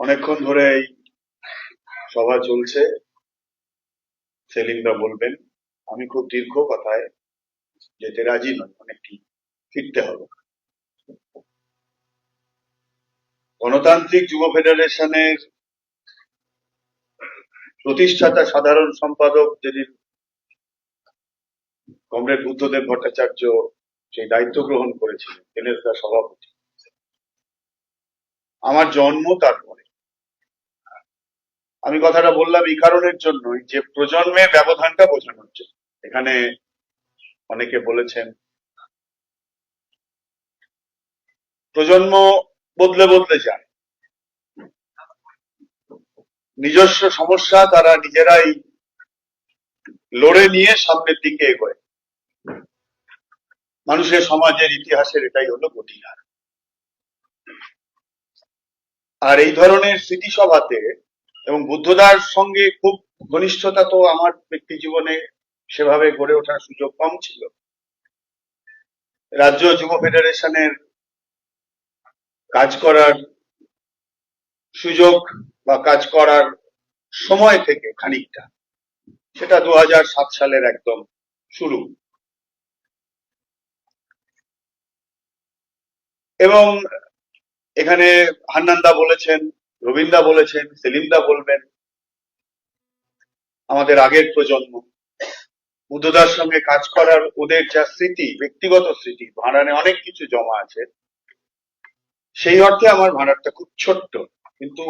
অনেকক্ষণ ধরে এই সভা চলছে। সেলিমদা বলবেন, আমি খুব দীর্ঘ কথায় যেতে রাজি নই, অনেকটি ফিরতে হবে। গণতান্ত্রিক যুব ফেডারেশনের প্রতিষ্ঠাতা সাধারণ সম্পাদক যেদিন কমরেড বুদ্ধদেব ভট্টাচার্য সেই দায়িত্ব গ্রহণ করেছিলেন সভাপতি। আমার জন্ম তারপরে আমি কথাটা বললাম এই কারণের জন্যই যে প্রজন্মের ব্যবধানটা বোঝানোর জন্য এখানে অনেকে বলেছেন, প্রজন্ম বদলে বদলে যায়। নিজস্ব সমস্যা তারা নিজেরাই লড়ে নিয়ে সামনের দিকে এগোয়। মানুষের সমাজের ইতিহাসের এটাই হলো গতিহার। আর এই ধরনের স্মৃতিসভাতে এবং বুদ্ধদার সঙ্গে খুব ঘনিষ্ঠতা তো আমার ব্যক্তি জীবনে সেভাবে গড়ে ওঠার সুযোগ কম ছিল। রাজ্য যুব ফেডারেশনের কাজ করার সুযোগ বা কাজ করার সময় থেকে খানিকটা, সেটা দু সালের একদম শুরু। এবং এখানে হান্নান্দা বলেছেন রবীন্দা বলেছেন, সেলিমদা বলবেন, আমাদের আগের প্রজন্ম বুদ্ধদার সঙ্গে কাজ করার ওদের যা স্মৃতি, ব্যক্তিগত স্মৃতি, ভাঁড়ানে অনেক কিছু জমা আছে, সেই অর্থে আমার ভাঁড়ারটা খুব ছোট্ট, কিন্তু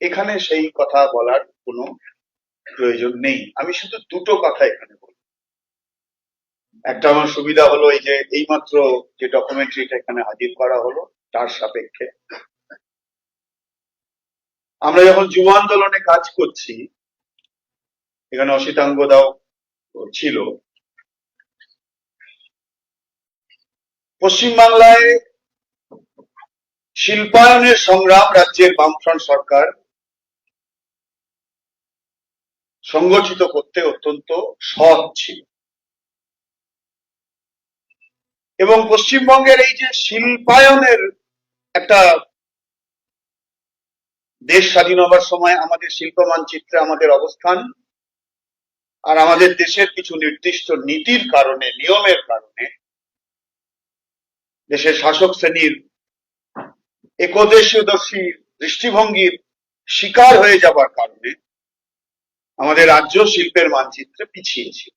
এখানে সেই কথা বলার কোনো প্রয়োজন নেই। আমি শুধু দুটো কথা এখানে বলব। একটা আমার সুবিধা হলো এই যে, এইমাত্র যে ডকুমেন্টারিটা এখানে হাজির করা হলো, তার সাপেক্ষে আমরা যখন যুব আন্দোলনে কাজ করছি, এখানে অসিতাঙ্গদাও ছিল। পশ্চিমবাংলায় শিল্পায়নের সংগ্রাম রাজ্যের বামফ্রন্ট সরকার সংগঠিত করতে অত্যন্ত সৎ ছিল। এবং পশ্চিমবঙ্গের এই যে শিল্পায়নের একটা দেশ স্বাধীন হবার সময় আমাদের শিল্প মানচিত্রে আমাদের অবস্থান আর আমাদের দেশের কিছু নির্দিষ্ট নীতির কারণে, নিয়মের কারণে দেশের শাসক শ্রেণির একদেশদর্শী দৃষ্টিভঙ্গির শিকার হয়ে যাবার কারণে আমাদের রাজ্য শিল্পের মানচিত্রে পিছিয়ে ছিল।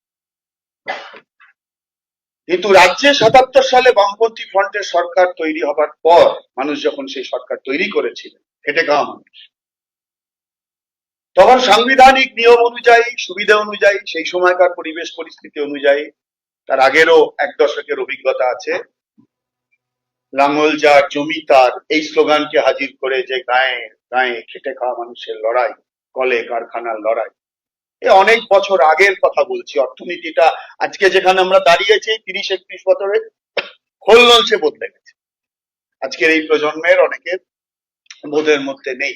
কিন্তু রাজ্যে সাতাত্তর সালে বামপন্থী ফ্রন্টের সরকার তৈরি হবার পর মানুষ যখন সেই সরকার তৈরি করেছিলেন খেটে খাওয়া মানুষ তখন সাংবিধানিক নিয়ম অনুযায়ী, সুবিধা অনুযায়ী, সেই সময়কার পরিবেশ পরিস্থিতি অনুযায়ী, তার আগেরও এক দশকের অভিজ্ঞতা আছে। লাঙ্গল যার জমি তার, এই স্লোগানকে হাজির করে যে গায়ে গায়ে খেটে খাওয়া মানুষের লড়াই, কলে কারখানার লড়াই। এ অনেক বছর আগের কথা বলছি, অর্থনীতিটা আজকে যেখানে আমরা দাঁড়িয়েছি, তিরিশ একত্রিশ বছরে খোল বদলে গেছে। আজকের এই প্রজন্মের, অনেকের বোধের মধ্যে নেই।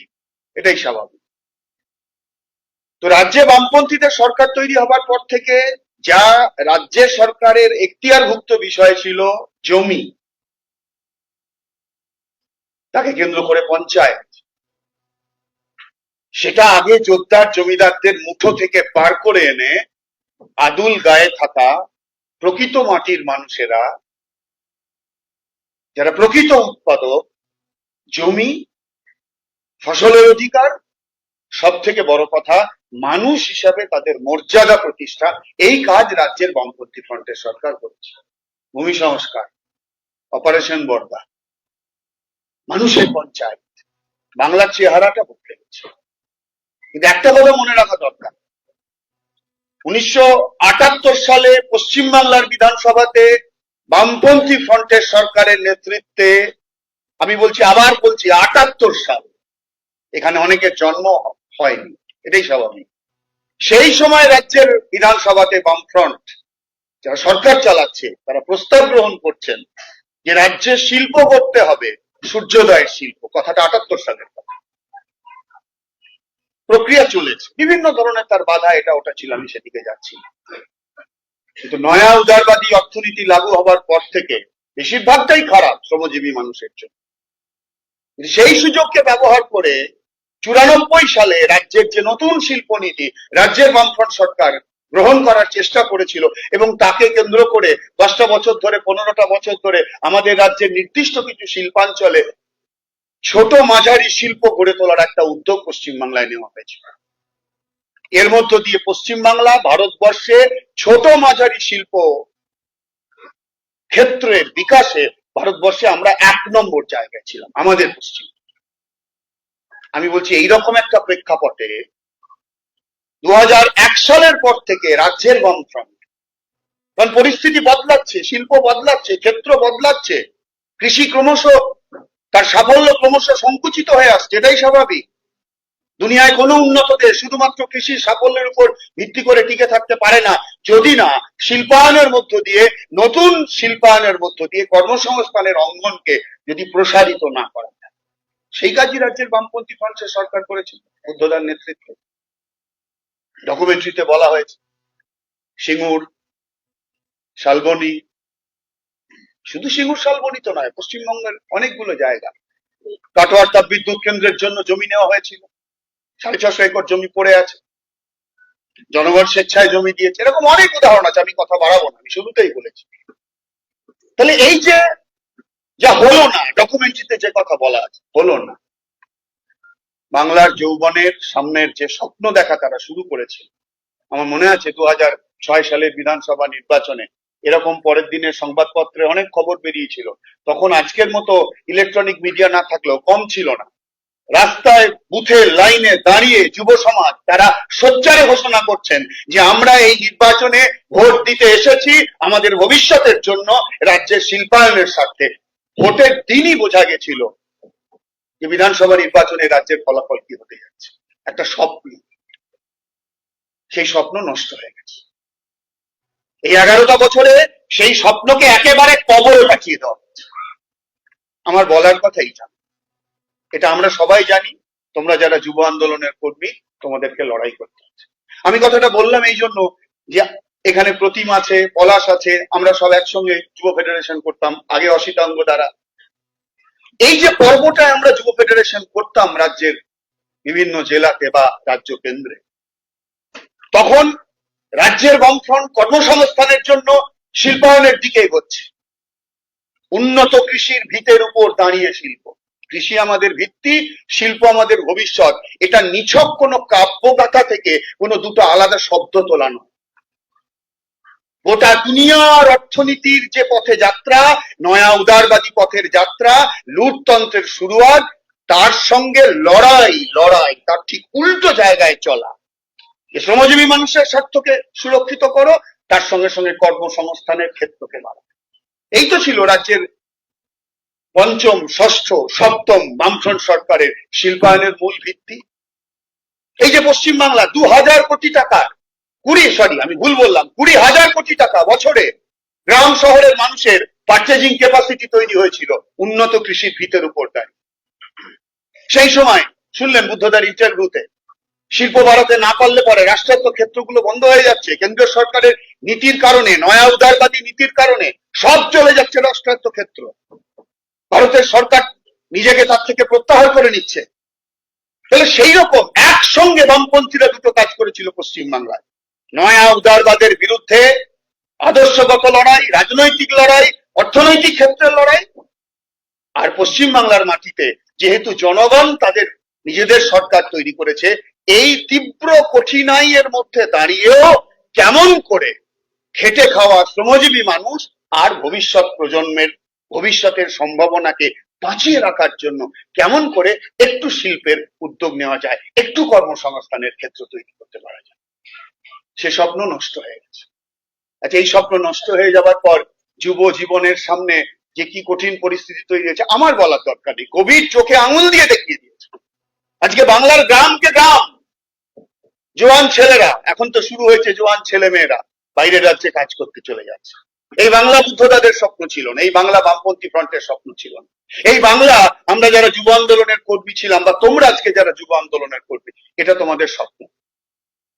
এটাই স্বাভাবিক। তো রাজ্যে বামপন্থীদের সরকার তৈরি হবার পর থেকে যা রাজ্যের সরকারের এখতিয়ারভুক্ত বিষয় ছিল জমি, তাকে কেন্দ্র করে পঞ্চায়েত, সেটা আগে যোদ্ধার জমিদারদের মুঠো থেকে পার করে এনে আদুল গায়ে থাকা প্রকৃত মাটির মানুষেরা, যারা প্রকৃত উৎপাদক, জমি ফসলের অধিকার সব থেকে বড় কথা, মানুষ হিসাবে তাদের মর্যাদা প্রতিষ্ঠা, এই কাজ রাজ্যের বামপন্থী ফ্রন্টের সরকার করেছে। ভূমি সংস্কার, অপারেশন বর্দা, মানুষের পঞ্চায়েত, বাংলার চেহারাটা বদলে গেছে। কিন্তু একটা কথা মনে রাখা দরকার। উনিশশো আটাত্তর সালে পশ্চিমবাংলার বিধানসভাতে বামপন্থী ফ্রন্টের সরকারের নেতৃত্বে, আমি বলছি, আবার বলছি, আটাত্তর সাল এখানে অনেকের জন্ম হয়নি, এটাই স্বাভাবিক। সেই সময় রাজ্যের বিধানসভাতে বামফ্রন্ট যারা সরকার চালাচ্ছে, তারা প্রস্তাব গ্রহণ করছেন যে রাজ্যে শিল্প করতে হবে, সূর্যোদয়ের শিল্প, কথাটা আটাত্তর সালের কথা। প্রক্রিয়া চলেছে, বিভিন্ন ধরনের তার বাধা, এটা ওটা ছিল, আমি সেদিকে যাচ্ছি কিন্তু নয়া উদারবাদী অর্থনীতি লাগু হবার পর থেকে বেশিরভাগটাই খারাপ, শ্রমজীবী মানুষের জন্য। সেই সুযোগকে ব্যবহার করে চুরানব্বই সালে রাজ্যের যে নতুন শিল্পনীতি, রাজ্যের বামফ্রন্ট সরকার গ্রহণ করার চেষ্টা করেছিল এবং তাকে কেন্দ্র করে দশটা বছর ধরে, পনেরোটা বছর ধরে আমাদের রাজ্যের নির্দিষ্ট কিছু শিল্পাঞ্চলে ছোট মাঝারি শিল্প গড়ে তোলার একটা উদ্যোগ পশ্চিমবাংলায় নেওয়া হয়েছিল এর মধ্য দিয়ে পশ্চিমবাংলা ভারতবর্ষে ছোট মাঝারি শিল্প ক্ষেত্রের বিকাশে ভারতবর্ষে আমরা এক নম্বর জায়গায় ছিলাম, আমাদের পশ্চিম। আমি বলছি এইরকম একটা প্রেক্ষাপটে দু সালের পর থেকে রাজ্যের বামফ্রন্ট কারণ পরিস্থিতি বদলাচ্ছে, শিল্প বদলাচ্ছে, ক্ষেত্র বদলাচ্ছে, কৃষি ক্রমশ, তার সাফল্য ক্রমশ সংকুচিত হয়ে আসছে, এটাই স্বাভাবিক। দুনিয়ায় কোনো উন্নত দেশ শুধুমাত্র কৃষির সাফল্যের উপর ভিত্তি করে টিকে থাকতে পারে না। যদি না, শিল্পায়নের মধ্য দিয়ে, নতুন শিল্পায়নের মধ্য দিয়ে কর্মসংস্থানের অঙ্গনকে যদি প্রসারিত না করা। সেই কাজই রাজ্যের বামপন্থী ফ্রন্টের সরকার করেছে বুদ্ধদার নেতৃত্বে। ডকুমেন্টারিতে বলা হয়েছে, সিঙ্গুর, শালবনী, শুধু সিঙ্গুর, শালবনী তো নয়, পশ্চিমবঙ্গের অনেকগুলো জায়গা। কাটোয়ার তাপ বিদ্যুৎ কেন্দ্রের জন্য জমি নেওয়া হয়েছিল, সাড়ে ছশো একর জমি পড়ে আছে, জনগণ স্বেচ্ছায় জমি দিয়েছে, এরকম অনেক উদাহরণ আছে, আমি কথা বাড়াবো না, আমি শুরুতেই বলেছি। তাহলে এই যে যা হলো না ডকুমেন্টারিতে যে কথা বলা আছে, হলো না। বাংলার যৌবনের সামনের যে স্বপ্ন দেখা তারা শুরু করেছে, আমার মনে আছে দু হাজার ছয় সালের বিধানসভা নির্বাচনে, এরকম পরের দিনের সংবাদপত্রে অনেক খবর বেরিয়েছিল। তখন আজকের মতো ইলেকট্রনিক মিডিয়া না থাকলেও কম ছিল না। রাস্তায় বুথের লাইনে দাঁড়িয়ে যুব সমাজ, তারা সোচ্চারে ঘোষণা করছেন যে আমরা এই নির্বাচনে ভোট দিতে এসেছি আমাদের ভবিষ্যতের জন্য রাজ্যের শিল্পায়নের স্বার্থে। ভোটের দিনই বোঝা গেছিল যে বিধানসভা নির্বাচনে রাজ্যের ফলাফল কি হতে যাচ্ছে। একটা স্বপ্ন। সেই স্বপ্ন নষ্ট হয়ে গেছে। এই এগারোটা বছরে সেই স্বপ্নকে একেবারে কবরে পাঠিয়ে দেওয়া আমার বলার কথা এইটা এটা আমরা সবাই জানি। তোমরা যারা যুব আন্দোলনের কর্মী, তোমাদেরকে লড়াই করতে হচ্ছে। আমি কথাটা বললাম এই জন্য যে এখানে প্রতিম আছে, পলাশ আছে, আমরা সব একসঙ্গে যুব ফেডারেশন করতাম, আগে অসিতাঙ্গ দ্বারা। এই যে পর্বটায় আমরা যুব ফেডারেশন করতাম রাজ্যের বিভিন্ন জেলাতে বা রাজ্য কেন্দ্রে, তখন রাজ্যের বামফ্রন্ট কর্মসংস্থানের জন্য শিল্পায়নের দিকে এগোচ্ছে। উন্নত কৃষির ভিতের উপর দাঁড়িয়ে শিল্প। কৃষি আমাদের ভিত্তি, শিল্প আমাদের ভবিষ্যৎ। এটা নিছক কোনো কাব্যগাথা থেকে কোনো দুটো আলাদা শব্দ তোলা নয়। গোটা দুনিয়ার অর্থনীতির যে পথে যাত্রা, নয়া উদারবাদী পথের যাত্রা, লুটতন্ত্রের শুরুয়াত, তার সঙ্গে লড়াই লড়াই, তার ঠিক উল্টো জায়গায় চলা। যে শ্রমজীবী মানুষের স্বার্থকে সুরক্ষিত করো, তার সঙ্গে সঙ্গে কর্মসংস্থানের ক্ষেত্রকে বাড়াও। এই তো ছিল রাজ্যের পঞ্চম, ষষ্ঠ, সপ্তম বামফ্রন্ট সরকারের শিল্পায়নের মূল ভিত্তি। এই যে পশ্চিমবাংলা দু হাজার কোটি টাকার কুড়ি সরি আমি ভুল বললাম, কুড়ি হাজার কোটি টাকা বছরে গ্রাম শহরের মানুষের পার্চেজিং ক্যাপাসিটি তৈরি হয়েছিল উন্নত কৃষির ভিতের উপর দাঁড়িয়ে। সেই সময়, শুনলেন বুদ্ধদার ইন্টারভিউতে শিল্প ভারতে না পারলে পরে রাষ্ট্রায়ত্ত ক্ষেত্রগুলো বন্ধ হয়ে যাচ্ছে, কেন্দ্রীয় সরকারের নীতির কারণে, নয়া উদারবাদী নীতির কারণে সব চলে যাচ্ছে রাষ্ট্রায়ত্ত ক্ষেত্র। ভারতের সরকার নিজেকে তার থেকে প্রত্যাহার করে নিচ্ছে। তাহলে সেই রকম একসঙ্গে বামপন্থীরা দুটো কাজ করেছিল পশ্চিমবাংলায়। নয়া উদারবাদের বিরুদ্ধে আদর্শগত লড়াই, রাজনৈতিক লড়াই, অর্থনৈতিক ক্ষেত্রের লড়াই। আর পশ্চিমবাংলার মাটিতে যেহেতু জনগণ তাদের নিজেদের সরকার তৈরি করেছে, এই তীব্র কঠিনাইয়ের মধ্যে দাঁড়িয়েও কেমন করে খেটে খাওয়া শ্রমজীবী মানুষ আর ভবিষ্যৎ প্রজন্মের, ভবিষ্যতের সম্ভাবনাকে বাঁচিয়ে রাখার জন্য কেমন করে একটু শিল্পের উদ্যোগ নেওয়া যায়, একটু কর্মসংস্থানের ক্ষেত্র তৈরি করতে পারা যায়। সে স্বপ্ন নষ্ট হয়ে গেছে। আচ্ছা এই স্বপ্ন নষ্ট হয়ে যাবার পর যুব জীবনের সামনে যে কি কঠিন পরিস্থিতি তৈরি হয়েছে, আমার বলার দরকার নেই। কবির চোখে আঙুল দিয়ে দেখিয়ে দিয়েছে। আজকে বাংলার গ্রামকে গ্রাম। জোয়ান ছেলেরা, এখন তো শুরু হয়েছে জোয়ান ছেলে মেয়েরা বাইরের রাজ্যে কাজ করতে চলে যাচ্ছে। এই বাংলা বুদ্ধদাদের স্বপ্ন ছিল না, এই বাংলা বামপন্থী ফ্রন্টের স্বপ্ন ছিল না। এই বাংলা, আমরা যারা যুব আন্দোলনের কর্মী ছিলাম, বা তোমরা আজকে যারা যুব আন্দোলনের কর্মী, এটা তোমাদের স্বপ্ন।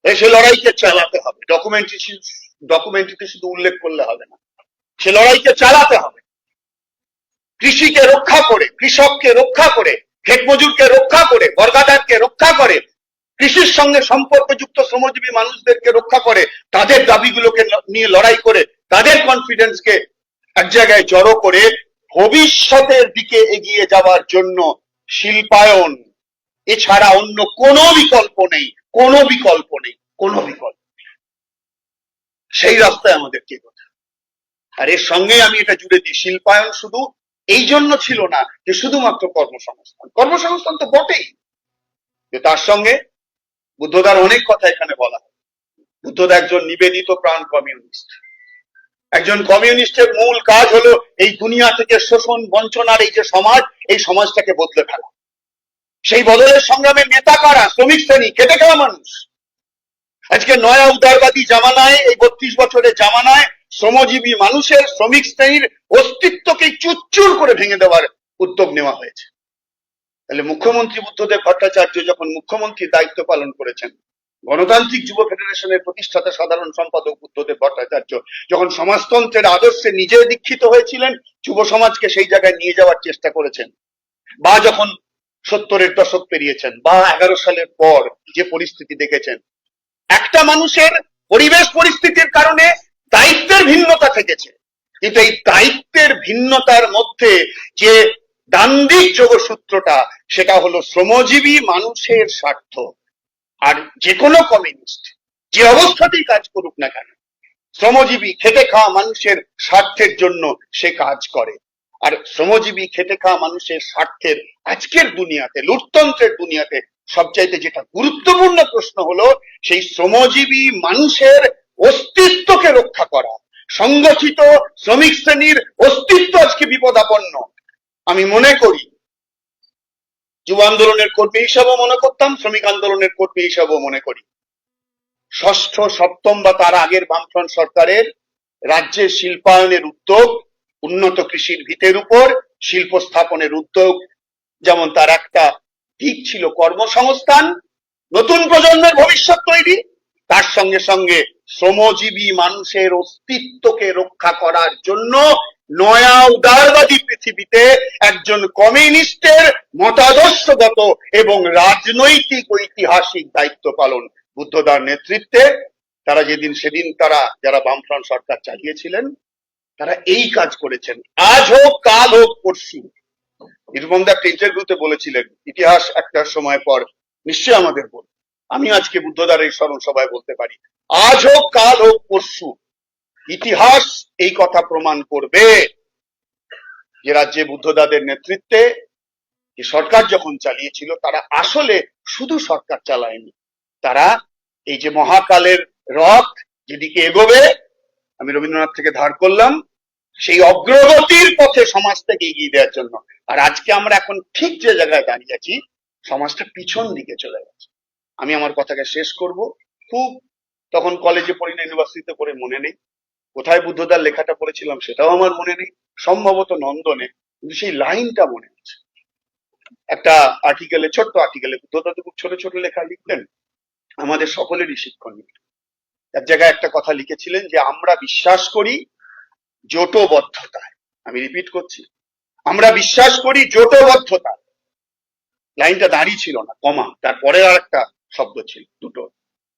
সে লড়াইকে চালাতে হবে। ডকুমেন্টারি ডকুমেন্টারিতে শুধু উল্লেখ করলে হবে না। সে লড়াইকে চালাতে হবে। কৃষিকে রক্ষা করে, কৃষককে রক্ষা করে ক্ষেত মজুরকে রক্ষা করে, বর্গাদারকে রক্ষা করে, কৃষির সঙ্গে সম্পর্কযুক্ত শ্রমজীবী মানুষদেরকে রক্ষা করে, তাদের দাবিগুলোকে নিয়ে লড়াই করে, তাদের কনফিডেন্সকে এক জায়গায় জড়ো করে ভবিষ্যতের দিকে এগিয়ে যাওয়ার জন্য শিল্পায়ন, এছাড়া অন্য কোনো বিকল্প নেই। কোনো বিকল্প নেই, কোনো বিকল্প সেই রাস্তায় আমাদেরকে এগোতে। আর এর সঙ্গে আমি এটা জুড়ে দিই, শিল্পায়ন শুধু এই জন্য ছিল না যে শুধুমাত্র কর্মসংস্থান। কর্মসংস্থান তো বটেই। যে তার সঙ্গে বুদ্ধদার অনেক কথা এখানে বলা হয়। বুদ্ধদা একজন নিবেদিত প্রাণ কমিউনিস্ট। একজন কমিউনিস্টের মূল কাজ হলো এই দুনিয়া থেকে শোষণ, বঞ্চনার এই যে সমাজ, এই সমাজটাকে বদলে ফেলা। সেই বদলের সংগ্রামের নেতা কারা? শ্রমিক শ্রেণি, খেটে খাওয়া মানুষ। আজকে নয়া উদারবাদী জামানায়, এই বত্রিশ বছরের জামানায় শ্রমজীবী মানুষের শ্রমিক শ্রেণির অস্তিত্বকে চুচ্চুর করে ভেঙে দেওয়ার উদ্যোগ নেওয়া হয়েছে। তাহলে মুখ্যমন্ত্রী বুদ্ধদেব ভট্টাচার্য যখন মুখ্যমন্ত্রী দায়িত্ব পালন করেছেন, গণতান্ত্রিক যুব ফেডারেশনের প্রতিষ্ঠাতা সাধারণ সম্পাদক বুদ্ধদেব ভট্টাচার্য যখন সমাজতন্ত্রের আদর্শে নিজে দীক্ষিত হয়েছিলেন, যুব সমাজকে সেই জায়গায় নিয়ে যাওয়ার চেষ্টা করেছেন। বা যখন সত্তরের দশক পেরিয়েছেন বা এগারো সালের পর যে পরিস্থিতি দেখেছেন। একটা মানুষের পরিবেশ পরিস্থিতির কারণে দায়িত্বের ভিন্নতা থেকেছে। কিন্তু এই দায়িত্বের ভিন্নতার মধ্যে যে দান্দিক যোগসূত্রটা, সেটা হলো শ্রমজীবী মানুষের স্বার্থ। আর যে কোনো কমিউনিস্ট যে অবস্থাতেই কাজ করুক না কেন, শ্রমজীবী খেটে খাওয়া মানুষের স্বার্থের জন্য সে কাজ করে। আর শ্রমজীবী খেটে খাওয়া মানুষের স্বার্থের আজকের দুনিয়াতে লুটতন্ত্রের দুনিয়াতে সবচাইতে যেটা গুরুত্বপূর্ণ প্রশ্ন হলো, সেই শ্রমজীবী মানুষের অস্তিত্বকে রক্ষা করা। সংগঠিত শ্রমিক শ্রেণির অস্তিত্ব আজকে বিপদাপন্ন। আমি মনে করি, যুব আন্দোলনের কর্মী হিসাবেও মনে করতাম, শ্রমিক আন্দোলনের কর্মী হিসাবেও মনে করি। ষষ্ঠ, সপ্তম বা তার আগের বামফ্রন্ট সরকারের রাজ্যের শিল্পায়নের উদ্যোগ উন্নত কৃষির ভিতের উপর শিল্প স্থাপনের উদ্যোগ, যেমন তার একটা দিক ছিল কর্মসংস্থান, নতুন প্রজন্মের ভবিষ্যৎ তৈরি, তার সঙ্গে সঙ্গে শ্রমজীবী মানুষের অস্তিত্বকে রক্ষা করার জন্য নয়া উদারবাদী পৃথিবীতে একজন কমিউনিস্টের মতাদর্শগত এবং রাজনৈতিক ঐতিহাসিক দায়িত্ব পালন। বুদ্ধদার নেতৃত্বে তারা যেদিন সেদিন তারা, যারা বামফ্রন্ট সরকার চালিয়েছিলেন তারা এই কাজ করেছেন। আজ হোক, কাল হোক, পরশু। নির্বন্ধ একটা ইন্টারভিউতে বলেছিলেন, ইতিহাস একটা সময় পর নিশ্চয় আমাদের বল আমি আজকে বুদ্ধদার এই স্মরণ সভায় বলতে পারি, আজ হোক, কাল হোক, পরশু, ইতিহাস এই কথা প্রমাণ করবে যে রাজ্যে বুদ্ধদাদের নেতৃত্বে যে সরকার যখন চালিয়েছিল, তারা আসলে শুধু সরকার চালায়নি। তারা এই যে মহাকালের রথ, যেদিকে এগোবে, আমি রবীন্দ্রনাথ থেকে ধার করলাম সেই অগ্রগতির পথে সমাজটাকে এগিয়ে দেওয়ার জন্য। আর আজকে আমরা এখন ঠিক যে জায়গায় দাঁড়িয়ে আছি, সমাজটা পিছন দিকে চলে গেছে। আমি আমার কথাকে শেষ করব। খুব তখন কলেজে পড়ি না, ইউনিভার্সিটিতে করে মনে নেই। কোথায় বুদ্ধদার লেখাটা পড়েছিলাম সেটাও আমার মনে নেই। সম্ভবত নন্দনে, কিন্তু সেই লাইনটা মনে আছে। একটা আর্টিকেলে, ছোট্ট আর্টিকেলে বুদ্ধদা তো খুব ছোট ছোট লেখা লিখতেন। আমাদের সকলেরই শিক্ষণীয় এক জায়গায় একটা কথা লিখেছিলেন যে, আমরা বিশ্বাস করি জোটবদ্ধতায়। আমি রিপিট করছি। আমরা বিশ্বাস করি জোটবদ্ধতা লাইনটা দাঁড়িয়ে ছিল না, কমা। তারপরে আর একটা শব্দ ছিল, দুটো।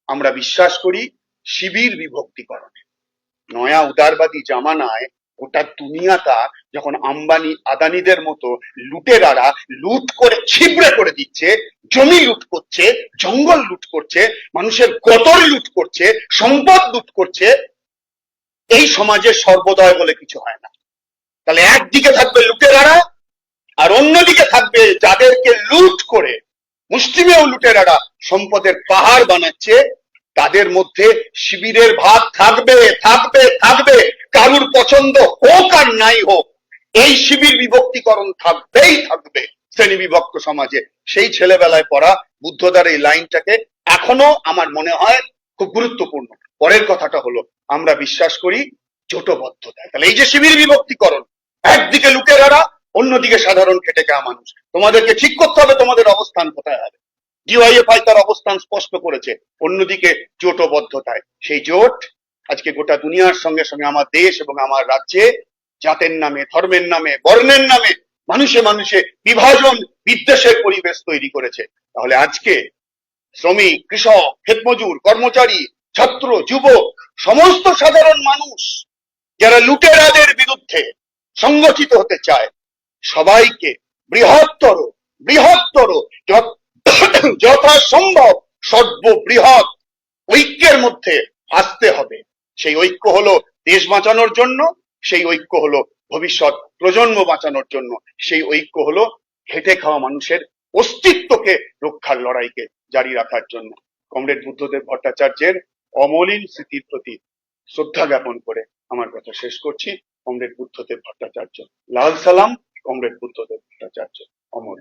আমরা বিশ্বাস করি শিবির বিভক্তিকরণে। নয়া উদারবাদী জামানায় গোটা দুনিয়াটা যখন আম্বানি, আদানিদের মতো লুটেরারা লুট করে, ছিবড়ে করে দিচ্ছে, জমি লুট করছে, জঙ্গল লুট করছে, মানুষের গতর লুট করছে, সম্পদ লুট করছে এই সমাজে সর্বদয় বলে কিছু হয় না। তাহলে একদিকে থাকবে লুটেরারা, আর অন্যদিকে থাকবে যাদেরকে লুট করে মুসলিমেও লুটেরারা সম্পদের পাহাড় বানাচ্ছে, তাদের মধ্যে শিবিরের ভাগ থাকবে থাকবে থাকবে, কারুর পছন্দ হোক আর নাই হোক, এই শিবির বিভক্তিকরণ থাকবেই থাকবে শ্রেণি বিভক্ত সমাজে। সেই ছেলেবেলায় পড়া বুদ্ধদার এই লাইনটাকে এখনও আমার মনে হয় খুব গুরুত্বপূর্ণ। পরের কথাটা হলো আমরা বিশ্বাস করি জোটবদ্ধতায়। তাহলে এই যে শিবির বিভক্তিকরণ, একদিকে লুটেরারা অন্যদিকে সাধারণ খেটে খাওয়া মানুষ। তোমাদেরকে ঠিক করতে হবে তোমাদের অবস্থান কোথায় হবে। ডিওয়াইএফআই তার অবস্থান স্পষ্ট করেছে, অন্যদিকে জোটবদ্ধতায়। সেই জোট আজকে গোটা দুনিয়ার সঙ্গে সঙ্গে আমার দেশ এবং আমার রাজ্যে, জাতের নামে, ধর্মের নামে, বর্ণের নামে, মানুষে মানুষে বিভাজন, বিদ্বেষের পরিবেশ তৈরি করেছে। তাহলে আজকে শ্রমিক, কৃষক, ক্ষেতমজুর, কর্মচারী ছাত্র, যুবক, সমস্ত সাধারণ মানুষ যারা লুটেরাদের বিরুদ্ধে সংগঠিত হতে চায়, সবাইকে বৃহত্তর বৃহত্তর যথাসম্ভব সর্ববৃহৎ ঐক্যের মধ্যে আসতে হবে। সেই ঐক্য হলো দেশ বাঁচানোর জন্য, সেই ঐক্য হলো ভবিষ্যৎ প্রজন্ম বাঁচানোর জন্য, সেই ঐক্য হলো খেটে খাওয়া মানুষের অস্তিত্বকে রক্ষার লড়াইকে জারি রাখার জন্য। কমরেড বুদ্ধদেব ভট্টাচার্যের অমলিন স্মৃতির প্রতি শ্রদ্ধা জ্ঞাপন করে আমার কথা শেষ করছি। কমরেড বুদ্ধদেব ভট্টাচার্য। লাল সালাম কমরেড বুদ্ধদেব ভট্টাচার্য। অমর।